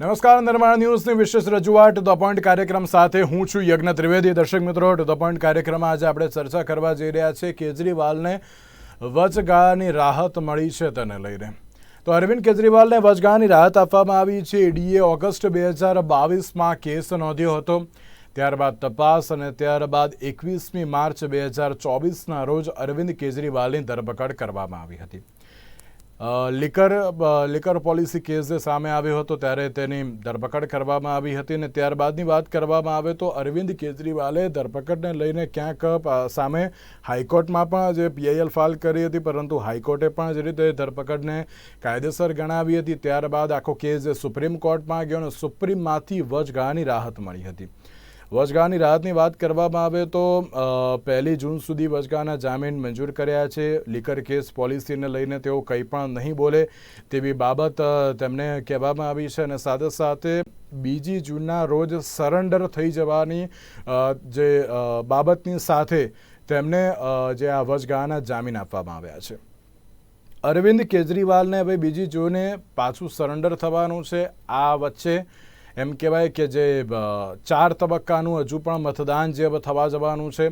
નમસ્કાર, નિર્માણ ન્યૂઝની વિશેષ રજૂઆત. ટુ ધ પોઈન્ટ કાર્યક્રમ સાથે હું છું યજ્ઞ ત્રિવેદી. દર્શક મિત્રો ટુ ધ પોઈન્ટ કાર્યક્રમમાં આજે આપણે ચર્ચા કરવા જઈ રહ્યા છીએ. કેજરીવાલને વચગાળાની રાહત મળી છે તેને લઈને. તો અરવિંદ કેજરીવાલને વચગાળાની રાહત આપવામાં આવી છે. ઈડીએ ઓગસ્ટ બે હજાર બાવીસમાં કેસ નોંધ્યો હતો. ત્યારબાદ તપાસ અને ત્યારબાદ એકવીસમી માર્ચ બે હજાર ચોવીસના રોજ અરવિંદ કેજરીવાલની ધરપકડ કરવામાં આવી હતી. લિકર લિકર પોલિસી કેસ જે સામે આવ્યો હતો ત્યારે તેની ધરપકડ કરવામાં આવી હતી અને ત્યારબાદની વાત કરવામાં આવે તો અરવિંદ કેજરીવાલે ધરપકડને લઈને ક્યાંક સામે હાઈકોર્ટમાં પણ જે પીઆઈએલ ફાઇલ કરી હતી, પરંતુ હાઈકોર્ટે પણ જે રીતે ધરપકડને કાયદેસર ગણાવી હતી, ત્યારબાદ આખો કેસ સુપ્રીમ કોર્ટમાં ગયો અને સુપ્રીમમાંથી વચગાળાની રાહત મળી હતી. વચગાળાની રાહતની વાત કરવામાં આવે તો પહેલી જૂન સુધી વચગાળાના જામીન મંજૂર કર્યા છે. લીકર કેસ પોલિસીને લઈને તેઓ કંઈ પણ નહીં બોલે તેવી બાબત તેમને કહેવામાં આવી છે અને સાથે સાથે બીજી જૂનના રોજ સરેન્ડર થઈ જવાની જે બાબતની સાથે તેમને જે આ વચગાળાના જામીન આપવામાં આવ્યા છે. અરવિંદ કેજરીવાલને હવે બીજી જૂને પાછું સરેન્ડર થવાનું છે. આ વચ્ચે એમ કહેવાય કે જે ચાર તબક્કાનું હજુ પણ મતદાન જે થવા જવાનું છે,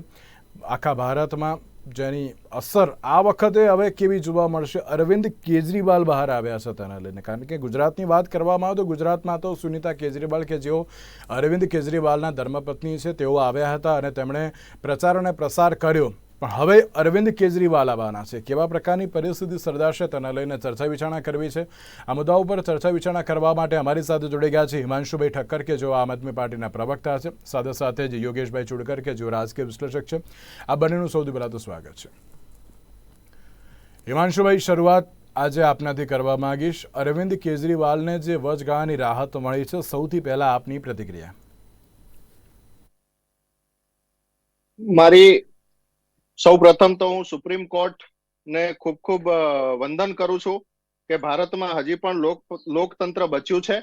આખા ભારતમાં, જેની અસર આ વખતે હવે કેવી જોવા મળશે? અરવિંદ કેજરીવાલ બહાર આવ્યા છે તેના લઈને. કારણ કે ગુજરાતની વાત કરવામાં આવે તો ગુજરાતમાં તો સુનિતા કેજરીવાલ કે જેઓ અરવિંદ કેજરીવાલના ધર્મપત્ની છે, તેઓ આવ્યા હતા અને તેમણે પ્રચાર અને પ્રસાર કર્યો. પણ હવે અરવિંદ કેજરીવાલ આવવાના છે. કેવા પ્રકારની પરિસ્થિતિ સર્જાશે તેના લઈને ચર્ચા વિચારણા કરવી છે. આ મુદ્દા ઉપર ચર્ચા વિચારણા કરવા માટે અમારી સાથે જોડાઈ ગયા છે હિમાંશુભાઈ ઠક્કર, કે જેઓ આમ આદમી પાર્ટીના પ્રવક્તા છે. સાથે સાથે જ યોગેશભાઈ ચુડકર, કે જેઓ રાજકીય વિશ્લેષક છે. આ બંનેનું સૌથી પહેલાં તો સ્વાગત છે. હિમાંશુભાઈ, શરૂઆત આજે આપનાથી કરવા માંગીશ. અરવિંદ કેજરીવાલને જે વચગાળાની રાહત મળી છે, સૌથી પહેલા આપની પ્રતિક્રિયા. મારી સૌ પ્રથમ તો હું સુપ્રીમ કોર્ટ ને ખૂબ ખૂબ વંદન કરું છું કે ભારતમાં હજી પણ લોક, લોકતંત્ર બચ્યું છે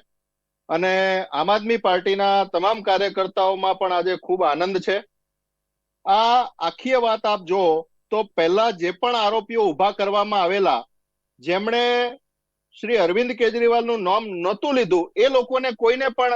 અને આમ આદમી પાર્ટીના તમામ કાર્યકર્તાઓમાં પણ આજે ખૂબ આનંદ છે. આ આખી વાત આપ જો તો પહેલા જે પણ આરોપીઓ ઊભા કરવામાં આવેલા, જેમણે શ્રી અરવિંદ કેજરીવાલનું નામ નહોતું લીધું, એ લોકોને કોઈને પણ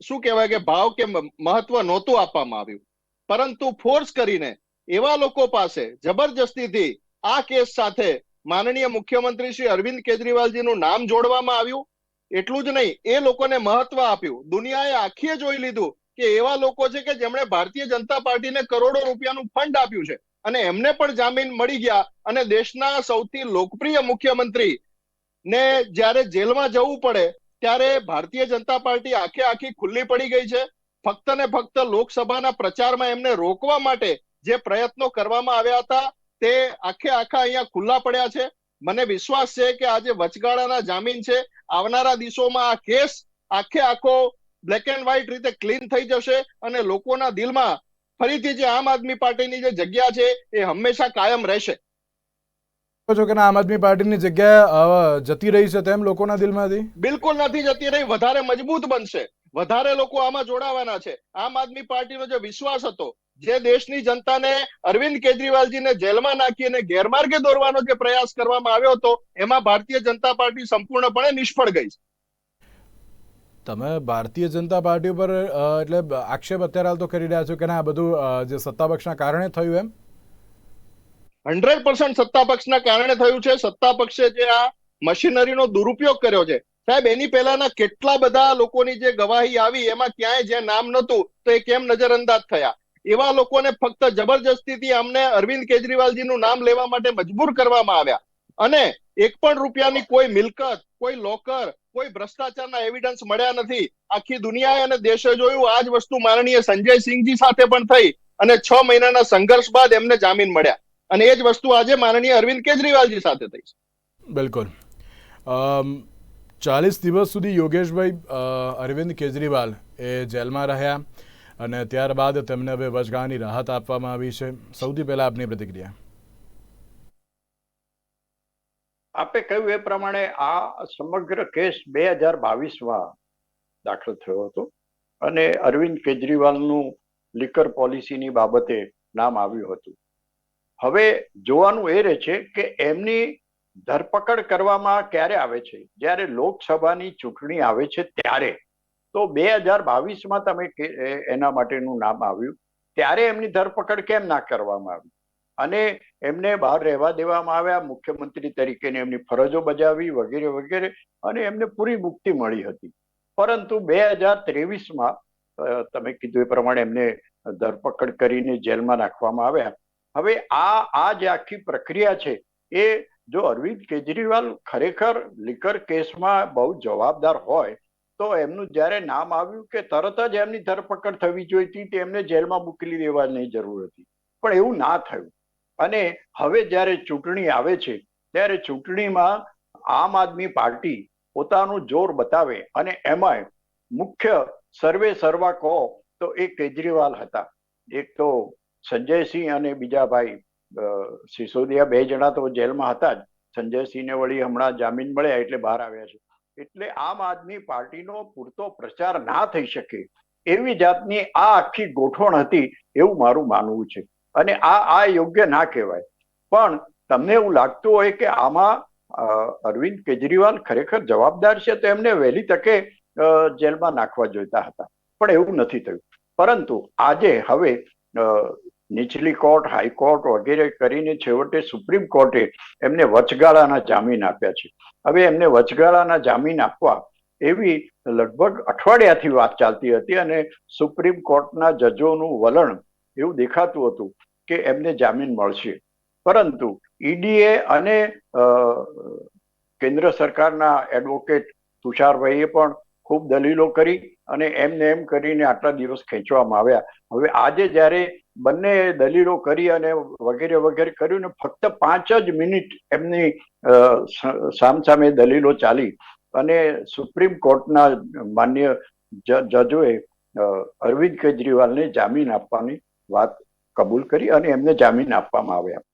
શું કહેવાય કે ભાવ કે મહત્વ નહોતું આપવામાં આવ્યું. પરંતુ ફોર્સ કરીને એવા લોકો પાસે જબરજસ્તીથી આ કેસ સાથે માનનીય મુખ્યમંત્રી શ્રી અરવિંદ કેજરીવાલજીનું નામ જોડવામાં આવ્યું. એટલું જ નહીં, એ લોકોને મહત્વ આપ્યું. દુનિયાએ આખીએ જોઈ લીધું કે એવા લોકો છે કે જેમણે ભારતીય જનતા પાર્ટીને કરોડો રૂપિયાનું ફંડ આપ્યું છે. અને એમને પણ જામીન મળી ગયા અને દેશના સૌથી લોકપ્રિય મુખ્યમંત્રી ને જ્યારે જેલમાં જવું પડે, ત્યારે ભારતીય જનતા પાર્ટી આખે આખી ખુલ્લી પડી ગઈ છે. ફક્ત ને ફક્ત લોકસભાના પ્રચારમાં એમને રોકવા માટે જે પ્રયત્નો કરવામાં આવ્યા હતા તે આખે આખા અહીંયા ખુલ્લા પડ્યા છે. મને વિશ્વાસ છે કે આજે વચગાળાના જામીન છે. આવનારા દિવસોમાં આ કેસ આખે આખો બ્લેક એન્ડ વ્હાઈટ રીતે ક્લીન થઈ જશે અને લોકોના દિલમાં ફરીથી જે આમ આદમી પાર્ટીની જે જગ્યા છે એ હંમેશા કાયમ રહેશે. છો કે આમ આદમી પાર્ટીની જગ્યા જતી રહી છે તેમ લોકોના દિલમાંથી? બિલકુલ નથી જતી રહી વધારે મજબૂત બનશે. વધારે લોકો આમાં જોડાવાના છે. આમ આદમી પાર્ટીનો જે વિશ્વાસ હતો જે દેશની જનતાને અરવિંદ કેજરીવાલજીને જેલમાં નાખી અને ગેરમાર્ગે દોરવાનો જે પ્રયાસ કરવામાં આવ્યો હતો એમાં ભારતીય જનતા પાર્ટી સંપૂર્ણપણે નિષ્ફળ ગઈ તમે ભારતીય જનતા પાર્ટી ઉપર એટલે આક્ષેપ અત્યારે હાલ તો કરી રહ્યા છો કે ના આ બધું જે સત્તાપક્ષના કારણે થયું એમ? હંડ્રેડ પર્સન્ટ સત્તા પક્ષના કારણે થયું છે. સત્તા પક્ષે જે આ મશીનરીનો દુરુપયોગ કર્યો છે સાહેબ, એની પહેલાના કેટલા બધા લોકોની જે ગવાહી આવી, એમાં ક્યાંય જે નામ નતું તો એ કેમ નજરઅંદાજ થયા? એવા લોકોને ફક્ત જબરજસ્તીથી અમને અરવિંદ કેજરીવાલજીનું નામ લેવા માટે મજબૂર કરવામાં આવ્યા. અને એક પણ રૂપિયાની કોઈ મિલકત, કોઈ લોકર, કોઈ ભ્રષ્ટાચારના એવિડન્સ મળ્યા નથી. આખી દુનિયાએ અને દેશે જોયું, આ જ વસ્તુ માનનીય સંજય સિંહજી સાથે પણ થઈ અને છ મહિનાના સંઘર્ષ બાદ એમને જામીન મળ્યા. અને એ જ વસ્તુ આજે માનનીય અરવિંદ કેજરીવાલજી સાથે થઈ છે. બિલકુલ. ચાલીસ દિવસ સુધી યોગેશભાઈ અરવિંદ કેજરીવાલ એ જેલમાં રહ્યા અને ત્યારબાદ તેમને હવે વચગાળાની રાહત આપવામાં આવી છે. સૌથી પહેલા આપની પ્રતિક્રિયા. આપે કહ્યું એ પ્રમાણે આ સમગ્ર કેસ બે હજાર બાવીસમાં દાખલ થયો હતો અને અરવિંદ કેજરીવાલનું લિકર પોલિસીની બાબતે નામ આવ્યું હતું. હવે જોવાનું એ રહે છે કે એમની ધરપકડ કરવામાં ક્યારે આવે છે? જ્યારે લોકસભાની ચૂંટણી આવે છે ત્યારે. તો બે હજાર બાવીસમાં તમે એના માટેનું નામ આવ્યું. ત્યારે એમની ધરપકડ કેમ ના કરવામાં આવી? અને એમને બહાર રહેવા દેવામાં આવ્યા, મુખ્યમંત્રી તરીકેની એમની ફરજો બજાવી વગેરે વગેરે, અને એમને પૂરી મુક્તિ મળી હતી. પરંતુ બે હજાર ત્રેવીસમાં તમે કીધું એ પ્રમાણે એમને ધરપકડ કરીને જેલમાં નાખવામાં આવ્યા. હવે આ આ જે આખી પ્રક્રિયા છે, એ જો અરવિંદ કેજરીવાલ ખરેખર લિકર કેસમાં બહુ જવાબદાર હોય, તો એમનું જ્યારે નામ આવ્યું કે તરત જ એમની ધરપકડ થવી જોઈતી તે એમને જેલમાં મોકલી દેવાની જરૂર હતી. પણ એવું ના થયું. અને હવે જ્યારે ચૂંટણી આવે છે, ત્યારે ચૂંટણીમાં આમ આદમી પાર્ટી પોતાનું જોર બતાવે અને એમાંય મુખ્ય સર્વે સર્વા કહો તો એ કેજરીવાલ હતા. એક તો સંજયસિંહ અને બીજા ભાઈ સિસોદિયા બે જણા તો જેલમાં હતા જ. સંજયસિંહને વળી હમણાં જામીન મળ્યા એટલે બહાર આવ્યા છે. એટલે આમ આદમી પાર્ટીનો પૂરતો પ્રચાર ના થઈ શકે એવી જાતની આ આખી ગોઠવણ હતી એવું મારું માનવું છે. અને આ આ યોગ્ય ના કહેવાય. પણ તમને એવું લાગતું હોય કે આમાં અરવિંદ કેજરીવાલ ખરેખર જવાબદાર છે તો એમને વહેલી તકે જેલમાં નાખવા જોઈતા હતા. પણ એવું નથી થયું. પરંતુ આજે હવે નીચલી કોર્ટ હાઈકોર્ટ વગેરે કરીને છેવટે સુપ્રીમ કોર્ટે એમને વચગાળાના જામીન આપ્યા છે. હવે એમને વચગાળાના જામીન આપવા એવી લગભગ અઠવાડિયાથી વાત ચાલતી હતી અને સુપ્રીમ કોર્ટના જજોનું વલણ એવું દેખાતું હતું કે એમને જામીન મળશે. પરંતુ ઈડીએ અને કેન્દ્ર સરકારના એડવોકેટ તુષારભાઈએ પણ ખૂબ દલીલો કરી અને એમને એમ કરીને આટલા દિવસ ખેંચવામાં આવ્યા. હવે આજે જ્યારે બંને દલીલો કરી અને વગેરે વગેરે કર્યું ને ફક્ત પાંચ જ મિનિટ એમની સામસામે દલીલો ચાલી. અને સુપ્રીમ કોર્ટના માન્ય જજોએ અરવિંદ કેજરીવાલને જામીન આપવાની વાત કબૂલ કરી અને એમને જામીન આપવામાં આવ્યા.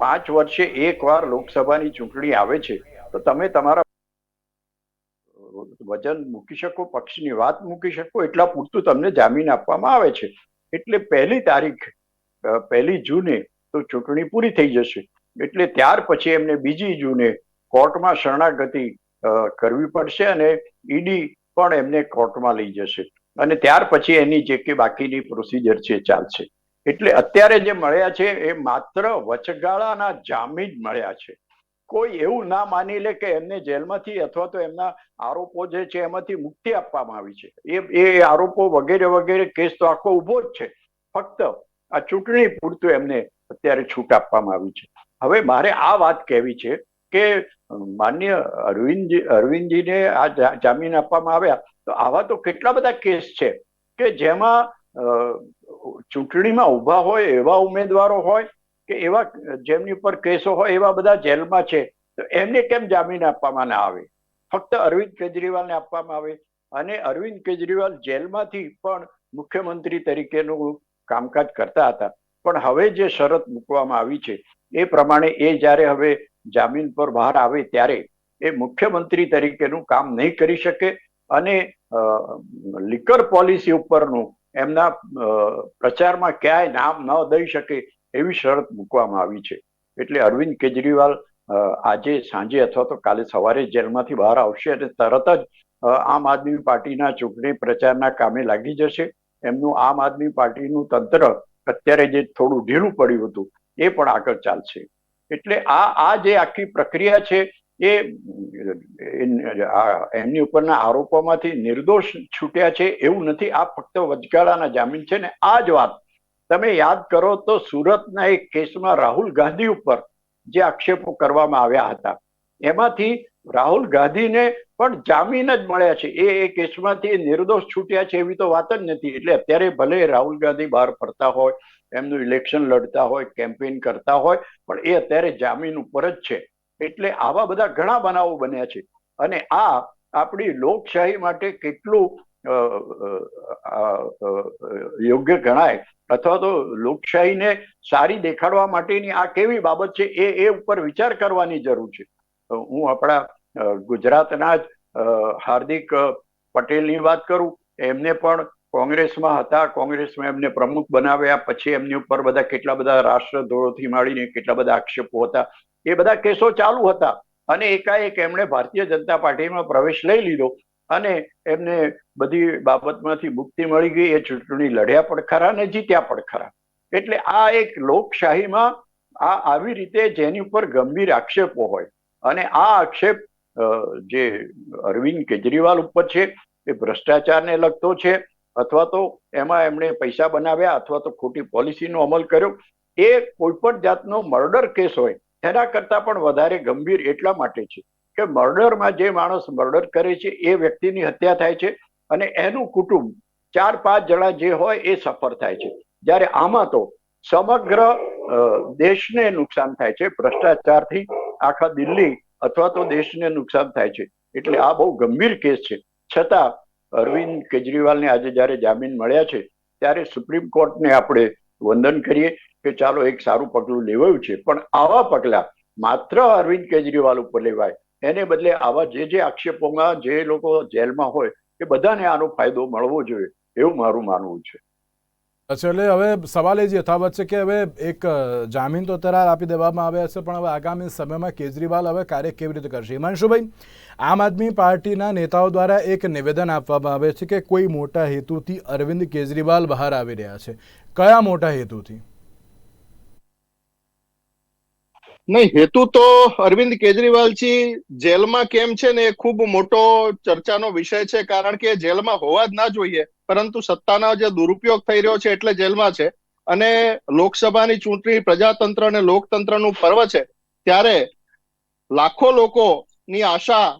પાંચ વર્ષે એક વાર લોકસભાની ચૂંટણી આવે છે. તો તમે તમારા વજન મૂકી શકો, પક્ષની વાત મૂકી શકો, એટલા પૂરતું તમને જામીન આપવામાં આવે છે. એટલે પહેલી તારીખ પહેલી જૂને તો ચૂંટણી પૂરી થઈ જશે. એટલે ત્યાર પછી એમને બીજી જૂને કોર્ટમાં શરણાગતિ કરવી પડશે અને ઈડી પણ એમને કોર્ટમાં લઈ જશે. અને ત્યાર પછી એની જે કે બાકીની પ્રોસિજર છે ચાલશે. એટલે અત્યારે જે મળ્યા છે એ માત્ર વચગાળાના જામીન મળ્યા છે. કોઈ એવું ના માની લે કે એમને જેલમાંથી અથવા તો એમના આરોપો જે છે એમાંથી મુક્તિ આપવામાં આવી છે. એ એ આરોપો વગેરે વગેરે કેસ તો આખો ઊભો જ છે. ફક્ત આ ચૂંટણી પૂરતું એમને અત્યારે છૂટ આપવામાં આવી છે. હવે મારે આ વાત કહેવી છે કે માન્ય અરવિંદજી, અરવિંદજીને આ જામીન આપવામાં આવ્યા તો આવા તો કેટલા બધા કેસ છે કે જેમાં ચૂંટણીમાં ઊભા હોય એવા ઉમેદવારો હોય કે એવા જેમની ઉપર કેસો હોય, એવા બધા જેલમાં છે, તો એમને કેમ જામીન આપવામાં ના આવે? ફક્ત અરવિંદ કેજરીવાલને આપવામાં આવે. અને અરવિંદ કેજરીવાલ જેલમાંથી પણ મુખ્યમંત્રી તરીકેનું કામકાજ કરતા હતા. પણ હવે જે શરત મૂકવામાં આવી છે, એ પ્રમાણે એ જ્યારે હવે જામીન પર બહાર આવે ત્યારે એ મુખ્યમંત્રી તરીકેનું કામ નહીં કરી શકે અને લિકર પોલિસી ઉપરનું એમના પ્રચારમાં ક્યાંય નામ ન દઈ શકે એવી શરત મૂકવામાં આવી છે. એટલે અરવિંદ કેજરીવાલ આજે સાંજે અથવા તો કાલે સવારે જેલમાંથી બહાર આવશે અને તરત જ આમ આદમી પાર્ટીના ચૂંટણી પ્રચારના કામે લાગી જશે. એમનું આમ આદમી પાર્ટીનું તંત્ર અત્યારે જે થોડું ઢીલું પડ્યું હતું, એ પણ આગળ ચાલશે. એટલે આ આ જે આખી પ્રક્રિયા છે, એ એમની ઉપરના આરોપોમાંથી નિર્દોષ છૂટ્યા છે એવું નથી. આ ફક્ત વચગાળાના જામીન છે ને આ જ વાત તમે યાદ કરો તો સુરતના એક કેસમાં રાહુલ ગાંધી ઉપર જે આક્ષેપો કરવામાં આવ્યા હતા. એમાંથી રાહુલ ગાંધીને પણ જામીન જ મળ્યા છે. એ એ કેસમાંથી નિર્દોષ છૂટ્યા છે એવી તો વાત જ નથી. એટલે અત્યારે ભલે રાહુલ ગાંધી બહાર ફરતા હોય, એમનું ઇલેક્શન લડતા હોય કેમ્પેઇન કરતા હોય, પણ એ અત્યારે જામીન ઉપર જ છે. એટલે આવા બધા ઘણા બનાવો બન્યા છે. અને આ આપણી લોકશાહી માટે કેટલું યોગ્ય ગણાય. અથવા તો લોકશાહીને સારી દેખાડવા માટેની આ કેવી બાબત છે એ એ ઉપર વિચાર કરવાની જરૂર છે. હું આપણા ગુજરાતના જ હાર્દિક પટેલની વાત કરું. એમને પણ કોંગ્રેસમાં હતા. કોંગ્રેસમાં એમને પ્રમુખ બનાવ્યા. પછી એમની ઉપર બધા કેટલા બધા રાષ્ટ્રદ્રોહથી માંડીને કેટલા બધા આક્ષેપો હતા. એ બધા કેસો ચાલુ હતા. અને એકાએક એમણે ભારતીય જનતા પાર્ટીમાં પ્રવેશ લઈ લીધો. અને એમને બધી બાબતમાંથી મુક્તિ મળી ગઈ. એ ચૂંટણી લડ્યા પણ ખરા ને જીત્યા પણ ખરા. એટલે આ એક લોકશાહીમાં આ આવી રીતે જેની ઉપર ગંભીર આક્ષેપો હોય અને આ આક્ષેપ જે અરવિંદ કેજરીવાલ ઉપર છે, એ ભ્રષ્ટાચારને લગતો છે, અથવા તો એમાં એમણે પૈસા બનાવ્યા અથવા તો ખોટી પોલિસીનો અમલ કર્યો, એ કોઈ પણ જાતનો મર્ડર કેસ હોય, એના કરતા પણ વધારે ગંભીર એટલા માટે છે. કે મર્ડરમાં જે માણસ મર્ડર કરે છે, એ વ્યક્તિની હત્યા થાય છે અને એનું કુટુંબ ચાર પાંચ જણા જે હોય એ સફર થાય છે. જ્યારે આમાં તો સમગ્ર દેશને નુકસાન થાય છે, ભ્રષ્ટાચારથી આખા દિલ્હી અથવા તો દેશને નુકસાન થાય છે. એટલે આ બહુ ગંભીર કેસ છે. છતાં અરવિંદ કેજરીવાલને આજે જ્યારે જામીન મળ્યા છે, ત્યારે સુપ્રીમ કોર્ટને આપણે વંદન કરીએ કે ચાલો એક સારું પગલું લેવાયું છે. પણ આવા પગલા માત્ર અરવિંદ કેજરીવાલ ઉપર લેવાય. એને બદલે આવા જે જે આક્ષેપોમાં જે લોકો જેલમાં હોય, એ બધાને આનો ફાયદો મળવો જોઈએ, એવું મારું માનવું છે. અચ્છા, એટલે હવે સવાલ એ જ યથાવત છે કે હવે એક જામીન તો તરાર આપી દેવામાં આવ્યા છે, પણ હવે આગામી સમયમાં કેજરીવાલ હવે કાર્ય કેવી રીતે કરશે? હિમાંશુભાઈ, આમ આદમી પાર્ટીના નેતાઓ દ્વારા એક નિવેદન આપવામાં આવે છે કે કોઈ મોટા હેતુથી અરવિંદ કેજરીવાલ બહાર આવી રહ્યા છે. કયા મોટા હેતુથી? નહીં, હેતુ તો અરવિંદ કેજરીવાલજી જેલમાં કેમ છે ને એ ખૂબ મોટો ચર્ચાનો વિષય છે, કારણ કે જેલમાં હોવા જ ના જોઈએ, પરંતુ સત્તાના જે દુરુપયોગ થઈ રહ્યો છે એટલે જેલમાં છે. અને લોકસભાની ચૂંટણી પ્રજાતંત્ર અને લોકતંત્રનું પર્વ છે, ત્યારે લાખો લોકોની આશા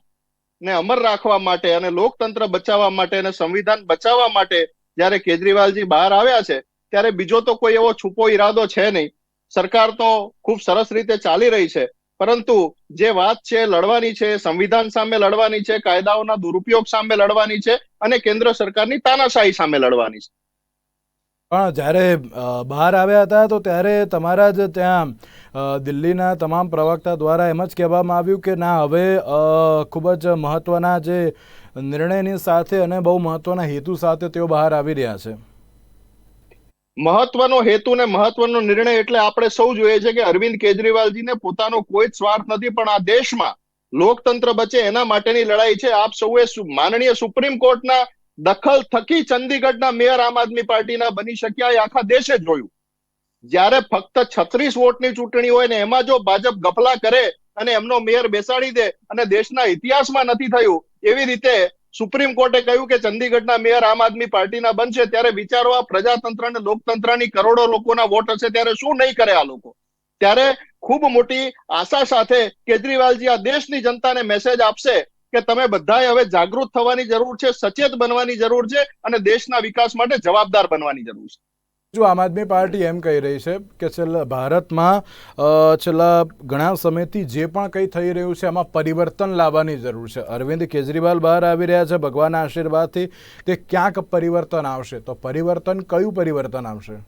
ને અમર રાખવા માટે અને લોકતંત્ર બચાવવા માટે અને સંવિધાન બચાવવા માટે જ્યારે કેજરીવાલજી બહાર આવ્યા છે, ત્યારે બીજો તો કોઈ એવો છુપો ઈરાદો છે નહીં. સરકાર તો ખૂબ સરસ રીતે ચાલી રહી છે. પરંતુ જે વાત છે લડવાની છે, સંવિધાન સામે લડવાની છે, કાયદાઓના દુરુપયોગ સામે લડવાની છે અને કેન્દ્ર સરકારની તાનાશાહી સામે લડવાની છે. પણ જ્યારે બહાર આવ્યા હતા તો ત્યારે તમારા જ ત્યાં દિલ્હીના તમામ પ્રવક્તા દ્વારા એમ જ કહેવામાં આવ્યું કે ના, હવે ખૂબ જ મહત્વના જે નિર્ણયની સાથે અને બહુ મહત્વના હેતુ સાથે તેઓ બહાર આવી રહ્યા છે. મહત્વનો હેતુ ને મહત્વનો નિર્ણય એટલે આપણે સૌ જોઈએ છે કે અરવિંદ કેજરીવાલજીને પોતાનો કોઈ જ સ્વાર્થ નથી, પણ આ દેશમાં લોકતંત્ર બચે એના માટેની લડાઈ છે. આપ સૌએ માનનીય સુપ્રીમ કોર્ટના દખલ થકી ચંદીગઢના મેયર આમ આદમી પાર્ટીના બની શક્યા એ આખા દેશે જોયું. જ્યારે ફક્ત છત્રીસ વોટની ચૂંટણી હોય ને એમાં જો ભાજપ ગફલા કરે અને એમનો મેયર બેસાડી દે અને દેશના ઇતિહાસમાં નથી થયું, એવી રીતે સુપ્રીમ કોર્ટે કહ્યું કે ચંદીગઢના મેયર આમ આદમી પાર્ટીના બનશે ત્યારે વિચારો આ પ્રજાતંત્ર અને લોકતંત્રની કરોડો લોકોના વોટ હશે ત્યારે શું નહીં કરે આ લોકો? ત્યારે ખૂબ મોટી આશા સાથે કેજરીવાલજી આ દેશની જનતાને મેસેજ આપશે કે તમે બધાએ હવે જાગૃત થવાની જરૂર છે, સચેત બનવાની જરૂર છે અને દેશના વિકાસ માટે જવાબદાર બનવાની જરૂર છે. જો આમ આદમી પાર્ટી એમ કહી રહી છે કે છેલ્લા ભારતમાં છેલ્લા ઘણા સમયથી જે પણ કંઈ થઈ રહ્યું છે એમાં પરિવર્તન લાવવાની જરૂર છે. અરવિંદ કેજરીવાલ બહાર આવી રહ્યા છે ભગવાનના આશીર્વાદથી કે ક્યાંક પરિવર્તન આવશે? તો પરિવર્તન કયું પરિવર્તન આવશે?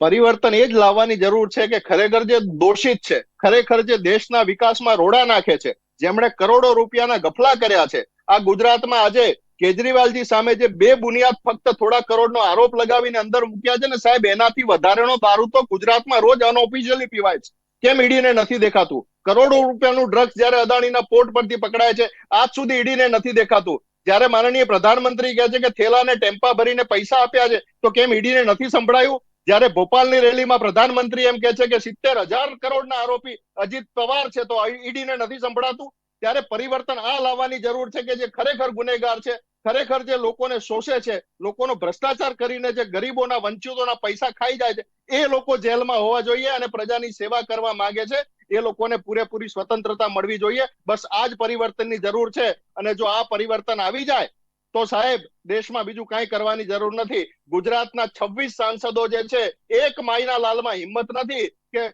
પરિવર્તન એ જ લાવવાની જરૂર છે કે ખરેખર જે દોષિત છે, ખરેખર જે દેશના વિકાસમાં રોડા નાખે છે, જેમણે કરોડો રૂપિયાના ગફલા કર્યા છે. આ ગુજરાતમાં આજે કેજરીવાલજી સામે જે બે બુનિયાદ ફક્ત થોડા કરોડનો આરોપ લગાવીને અંદર મૂક્યા છે ને સાહેબ, એનાથી વધારેનો દારૂ તો ગુજરાતમાં રોજ અનઓફિશિયલી પીવાય છે. કેમ ઈડીને નથી દેખાતું? કરોડો રૂપિયાનું ડ્રગ્સ જ્યારે અદાણીના પોર્ટ પરથી પકડાય છે, આજ સુધી ઈડીને નથી દેખાતું. જ્યારે માનનીય પ્રધાનમંત્રી કહે છે કે થેલાને ટેમ્પા ભરીને પૈસા આપ્યા છે, તો કેમ ઈડીને નથી સંભળાયું? જ્યારે ભોપાલની રેલીમાં પ્રધાનમંત્રી એમ કહે છે કે સિત્તેર હજાર કરોડના આરોપી અજીત પવાર છે, તો ઈડીને નથી સંભળાતું? ત્યારે પરિવર્તન આ લાવવાની જરૂર છે કે જે ખરેખર ગુનેગાર છે, ખરેખર જે લોકોને શોષે છે, લોકોનો ભ્રષ્ટાચાર કરીને જે ગરીબોના વંચિતોના પૈસા ખાઈ જાય છે, એ લોકો જેલમાં હોવા જોઈએ અને પ્રજાની સેવા કરવા માંગે છે, એ લોકોને પૂરેપૂરી સ્વતંત્રતા મળવી જોઈએ. બસ આ જ પરિવર્તનની જરૂર છે અને જો આ પરિવર્તન આવી જાય, તો સાહેબ દેશમાં બીજું કાંઈ કરવાની જરૂર નથી. ગુજરાતના છવ્વીસ સાંસદો જે છે, એક માયના લાલમાં હિંમત નથી કે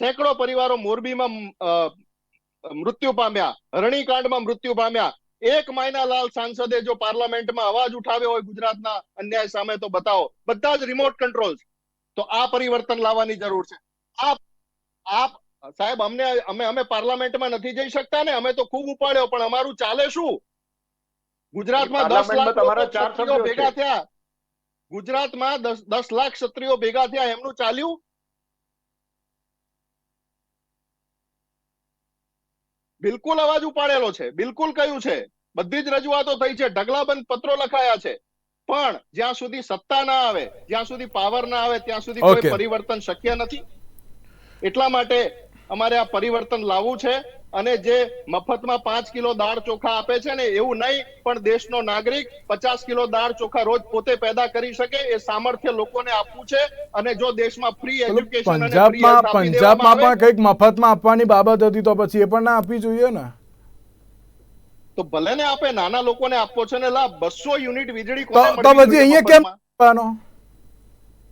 સેંકડો પરિવારો મોરબીમાં મૃત્યુ પામ્યા. હરણીકાંડમાં મૃત્યુ પામ્યા. એક માયનાલાલ સાંસદે જો પાર્લામેન્ટમાં અવાજ ઉઠાવ્યો હોય ગુજરાતના અન્યાય સામે તો બતાવો. બધા જ રિમોટ કંટ્રોલ તો આ પરિવર્તન લાવવાની જરૂર છે. આપ આપ સાહેબ અમને અમે અમે પાર્લામેન્ટમાં નથી જઈ શકતા ને અમે તો ખૂબ ઉપાડ્યો પણ અમારું ચાલે શું? ગુજરાતમાં દસ લાખ ભેગા થયા. ગુજરાતમાં દસ લાખ ક્ષત્રિયો ભેગા થયા એમનું ચાલ્યું? બિલકુલ અવાજ ઉપાડેલો છે બિલકુલ કયું છે? બધી જ રજૂઆતો થઈ છે ઢગલાબંધ પત્રો લખાયા છે. પણ જ્યાં સુધી સત્તા ના આવે જ્યાં સુધી પાવર ના આવે ત્યાં સુધી કોઈ પરિવર્તન શક્ય નથી. એટલા માટે અમારે આ પરિવર્તન લાવવું છે અને જે મફતમાં પાંચ કિલો દાળ ચોખા આપે છે ને એવું નહીં પણ દેશનો નાગરિક પચાસ કિલો દાળ ચોખા રોજ પોતે પેદા કરી શકે એ સામર્થ્ય લોકોને આપવું છે અને જો દેશમાં ફ્રી એજ્યુકેશન પંજાબમાં પંજાબમાં પણ કંઈક મફતમાં આપવાની બાબત હતી તો પછી એ પણ ના આપવી જોઈએ ને. તો ભલે ને આપે નાના લોકોને આપવો છે ને લાભ. બસો યુનિટ વીજળી તો પછી અહીંયા કેમ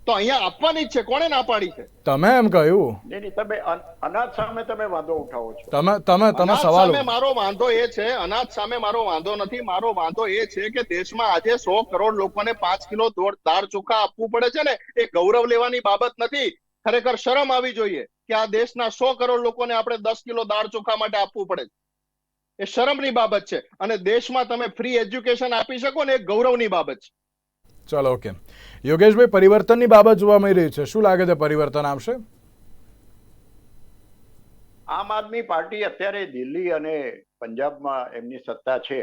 તો અહીંયા આપવાની જ છે. કોણે ના પાડી છે? તમે એમ કહ્યું. નહીં નહીં, તમે અનાજ સામે તમે વાંધો ઉઠાવો છો. તમે તમે તમે સવાલ. સામે મારો વાંધો એ છે અનાજ સામે મારો વાંધો નથી. મારો વાંધો એ છે કે દેશમાં આજે સો કરોડ લોકોને પાંચ કિલો દાળ ચોખા આપવું પડે છે ને? એ ગૌરવ લેવાની બાબત નથી. ખરેખર શરમ આવી જોઈએ કે આ દેશના સો કરોડ લોકોને આપણે દસ કિલો દાળ ચોખા માટે આપવું પડે છે. એ શરમની બાબત છે. અને દેશમાં તમે ફ્રી એજ્યુકેશન આપી શકો ને એ ગૌરવની બાબત છે. ચલો ઓકે યોગેશભાઈ, પરિવર્તનની બાબત જોવા મળી રહી છે. શું લાગે છે પરિવર્તન આવશે? આમ આદમી પાર્ટી અત્યારે દિલ્હી અને પંજાબમાં એમની સત્તા છે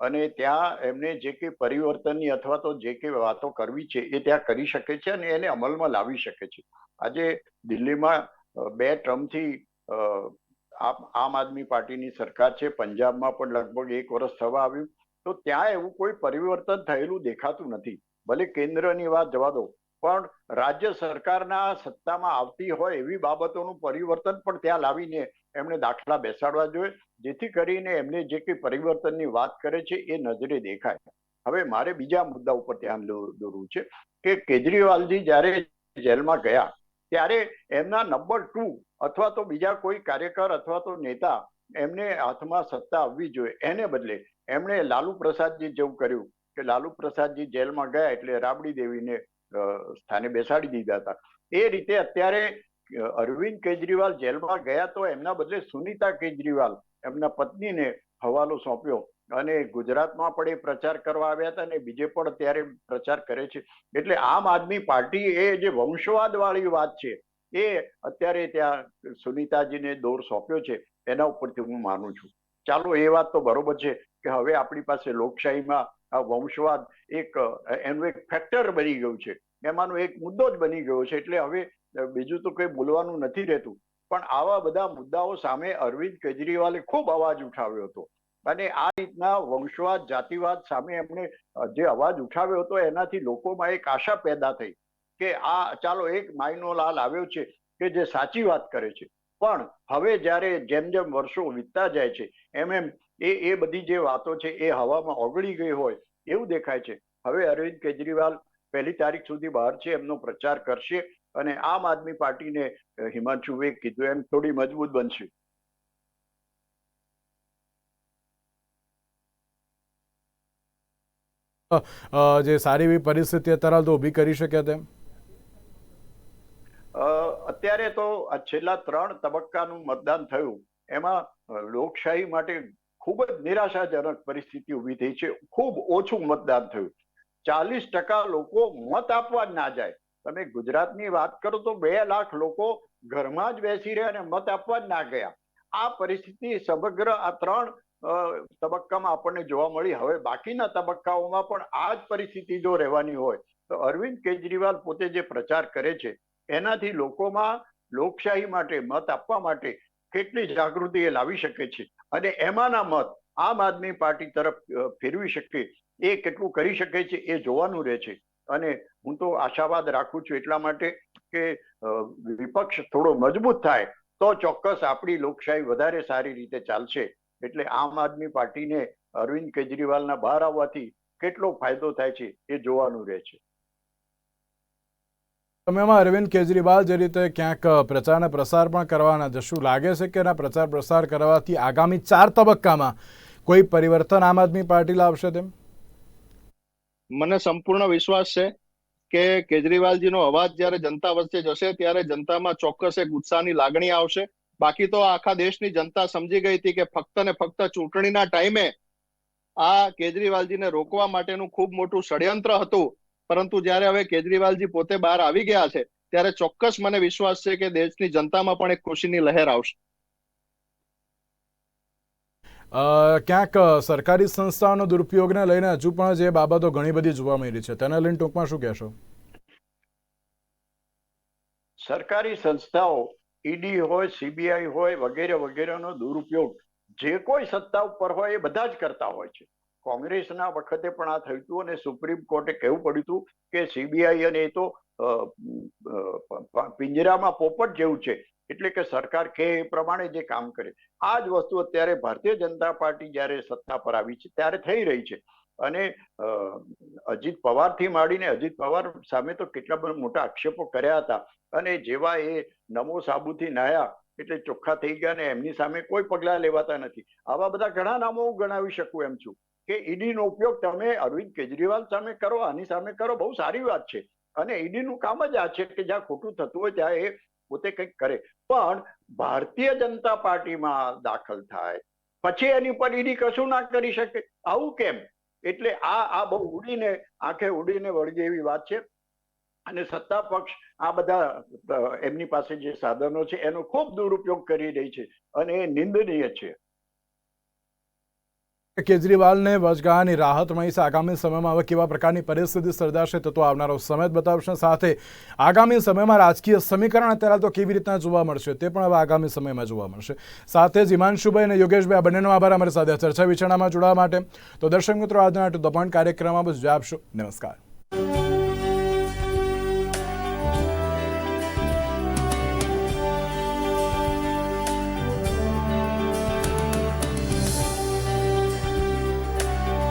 અને ત્યાં એમને જે કંઈ પરિવર્તનની અથવા તો જે કંઈ વાતો કરવી છે એ ત્યાં કરી શકે છે અને એને અમલમાં લાવી શકે છે. આજે દિલ્હીમાં બે ટર્મથી આમ આદમી પાર્ટીની સરકાર છે. પંજાબમાં પણ લગભગ એક વર્ષ થવા આવ્યું. તો ત્યાં એવું કોઈ પરિવર્તન થયેલું દેખાતું નથી. ભલે કેન્દ્રની વાત જવા દો પણ રાજ્ય સરકારના સત્તામાં આવતી હોય એવી બાબતોનું પરિવર્તન પણ ત્યાં લાવીને એમણે દાખલા બેસાડવા જોઈએ. જેથી કરીને એમને જે કંઈ પરિવર્તનની વાત કરે છે એ નજરે દેખાય. હવે મારે બીજા મુદ્દા ઉપર ધ્યાન દોરવું છે કે કેજરીવાલજી જ્યારે જેલમાં ગયા, ત્યારે એમના નંબર ટુ અથવા તો બીજા કોઈ કાર્યકર અથવા તો નેતા એમને હાથમાં સત્તા આવવી જોઈએ. એને બદલે એમણે લાલુ પ્રસાદજી જેવું કર્યું. કે લાલુ પ્રસાદજી જેલમાં ગયા એટલે રાબડી દેવીને સ્થાને બેસાડી દીધા હતા. એ રીતે અત્યારે અરવિંદ કેજરીવાલ જેલમાં ગયા તો એમના બદલે સુનીતા કેજરીવાલ એમના પત્નીને હવાલો સોંપ્યો અને ગુજરાતમાં પણ એ પ્રચાર કરવા આવ્યા હતા અને બીજે પણ અત્યારે પ્રચાર કરે છે. એટલે આમ આદમી પાર્ટી એ જે વંશવાદ વાળી વાત છે, એ અત્યારે ત્યાં સુનિતાજીને દોર સોંપ્યો છે. એના ઉપરથી હું માનું છું. ચાલો એ વાત તો બરોબર છે કે હવે આપણી પાસે લોકશાહીમાં આ વંશવાદ એક એનું એક ફેક્ટર બની ગયું છે. એમાંનો એક મુદ્દો જ બની ગયો છે. એટલે હવે બીજું તો કંઈ બોલવાનું નથી રહેતું. પણ આવા બધા મુદ્દાઓ સામે અરવિંદ કેજરીવાલે ખૂબ અવાજ ઉઠાવ્યો હતો. અને આ રીતના વંશવાદ, જાતિવાદ સામે એમણે જે અવાજ ઉઠાવ્યો હતો, એનાથી લોકોમાં એક આશા પેદા થઈ કે આ, ચાલો, એક માયનો લાલ આવ્યો છે કે જે સાચી વાત કરે છે. પણ હવે જ્યારે જેમ જેમ વર્ષો વીતતા જાય છે, એમ એમ એ એ બધી જે વાતો છે એ હવામાં ઓગળી ગઈ હોય એવું દેખાય છે. હવે અરવિંદ કેજરીવાલ પહેલી તારીખ સુધી બહાર છે એમનો પ્રચાર કરશે અને આમ આદમી પાર્ટીને હિમાંશુએ કીધું એમ થોડી મજબૂત બનશે. જે સારી એવી પરિસ્થિતિ અત્યારે તો ઊભી કરી શકે તેમ? અ, અત્યારે તો આ છેલ્લા ત્રણ તબક્કાનું મતદાન થયું. એમાં લોકશાહી માટે ખૂબ જ નિરાશાજનક પરિસ્થિતિ ઊભી થઈ છે. ખૂબ ઓછું મતદાન થયું. ચાલીસ ટકા લોકો મત આપવા ના જાય. તમે ગુજરાતની વાત કરો તો બે લાખ લોકો ઘરમાં જ બેસી રહે અને મત આપવા જ ના ગયા. આ પરિસ્થિતિ સમગ્ર આ ત્રણ તબક્કામાં આપણને જોવા મળી. હવે બાકીના તબક્કાઓમાં પણ આ જ પરિસ્થિતિ જો રહેવાની હોય, તો અરવિંદ કેજરીવાલ પોતે જે પ્રચાર કરે છે, એનાથી લોકોમાં લોકશાહી માટે, મત આપવા માટે કેટલી જાગૃતિ એ લાવી શકે છે. અને એમાંના મત આમ આદમી પાર્ટી તરફ ફેરવી શકે, એ કેટલું કરી શકે છે એ જોવાનું રહે છે. અને હું તો આશાવાદ રાખું છું એટલા માટે કે વિપક્ષ થોડો મજબૂત થાય તો ચોક્કસ આપણી લોકશાહી વધારે સારી રીતે ચાલશે. એટલે આમ આદમી પાર્ટીને અરવિંદ કેજરીવાલના બહાર આવવાથી કેટલો ફાયદો થાય છે એ જોવાનું રહે છે. તમે અરવિંદ કેજરીવાલ જે રીતે ક્યાંક પ્રચાર અને પ્રસાર પણ કરવાના છે, શું લાગે છે કે એના પ્રચાર પ્રસાર કરવાથી આગામી ચાર તબક્કામાં કોઈ પરિવર્તન આમ આદમી પાર્ટી લાવશે તેમ? મને સંપૂર્ણ વિશ્વાસ છે કે કેજરીવાલજીનો અવાજ જ્યારે જનતા વચ્ચે જશે ત્યારે જનતામાં ચોક્કસ એક ઉત્સાહની લાગણી આવશે. બાકી તો આખા દેશની જનતા સમજી ગઈ હતી કે ફક્ત ને ફક્ત ચૂંટણીના ટાઈમે આ કેજરીવાલજીને રોકવા માટેનું ખૂબ મોટું ષડયંત્ર હતું. પરંતુ જ્યારે હવે કેજરીવાલજી પોતે બહાર આવી ગયા છે ત્યારે ચોક્કસ મને વિશ્વાસ છે કે દેશની જનતામાં પણ એક ખુશીની લહેર આવશે. ક્યાંક સરકારી સંસ્થાઓનો દુરુપયોગને લઈને હજુ પણ જે બાબતો ઘણી બધી જોવા મળી છે તેને લઈને ટૂંકમાં શું કહેશો? સરકારી સંસ્થાઓ ઈડી હોય સીબીઆઈ હોય વગેરે વગેરેનો દુરુપયોગ જે કોઈ સત્તા ઉપર હોય એ બધા જ કરતા હોય છે. કોંગ્રેસના વખતે પણ આ થયું હતું અને સુપ્રીમ કોર્ટે કહેવું પડ્યું હતું કે સીબીઆઈ અને એ તો પિંજરામાં પોપટ જેવું છે. એટલે કે સરકાર કે એ પ્રમાણે જે કામ કરે. આ જ વસ્તુ અત્યારે ભારતીય જનતા પાર્ટી જ્યારે સત્તા પર આવી છે ત્યારે થઈ રહી છે. અને અજીત પવારથી માંડીને અજીત પવાર સામે તો કેટલા બધા મોટા આક્ષેપો કર્યા હતા. અને જેવા એ નમો સાબુથી નાયા એટલે ચોખ્ખા થઈ ગયા ને એમની સામે કોઈ પગલા લેવાતા નથી. આવા બધા ઘણા નામો હું ગણાવી શકું એમ છું. કે ઈડી નો ઉપયોગ તમે અરવિંદ કેજરીવાલ સામે કરો, આની સામે કરો, બહુ સારી વાત છે. અને ઈડી નું કામ જ આ છે કે જ્યાં ખોટું થતું હોય ત્યાં એ પોતે કંઈક કરે. પણ ભારતીય જનતા પાર્ટીમાં દાખલ થાય, પછી એની પર ઈડી કશું ના કરી શકે. આવું કેમ? એટલે આ આ બહુ ઉડીને, આંખે ઉડીને વળગે એવી વાત છે. અને સત્તા પક્ષ આ બધા એમની પાસે જે સાધનો છે, એનો ખૂબ દુરુપયોગ કરી રહી છે. અને એ નિંદનીય છે. કેજરીવાલને વચગાળાની રાહત મળી છે. આગામી સમયમાં હવે કેવા પ્રકારની પરિસ્થિતિ સર્જાશે તે આવનારો સમય બતાવશે. સાથે આગામી સમયમાં રાજકીય સમીકરણ અત્યારે તો કેવી રીતના જોવા મળશે તે પણ હવે આગામી સમયમાં જોવા મળશે. સાથે જ હિમાંશુભાઈ અને યોગેશભાઈ, આ બંનેનો આભાર. અમારી સાથે ચર્ચા વિચારણામાં જોડાવા માટે તો દર્શક મિત્રો, આજના ધ પોઈન્ટ કાર્યક્રમમાં બસ આપશો. નમસ્કાર.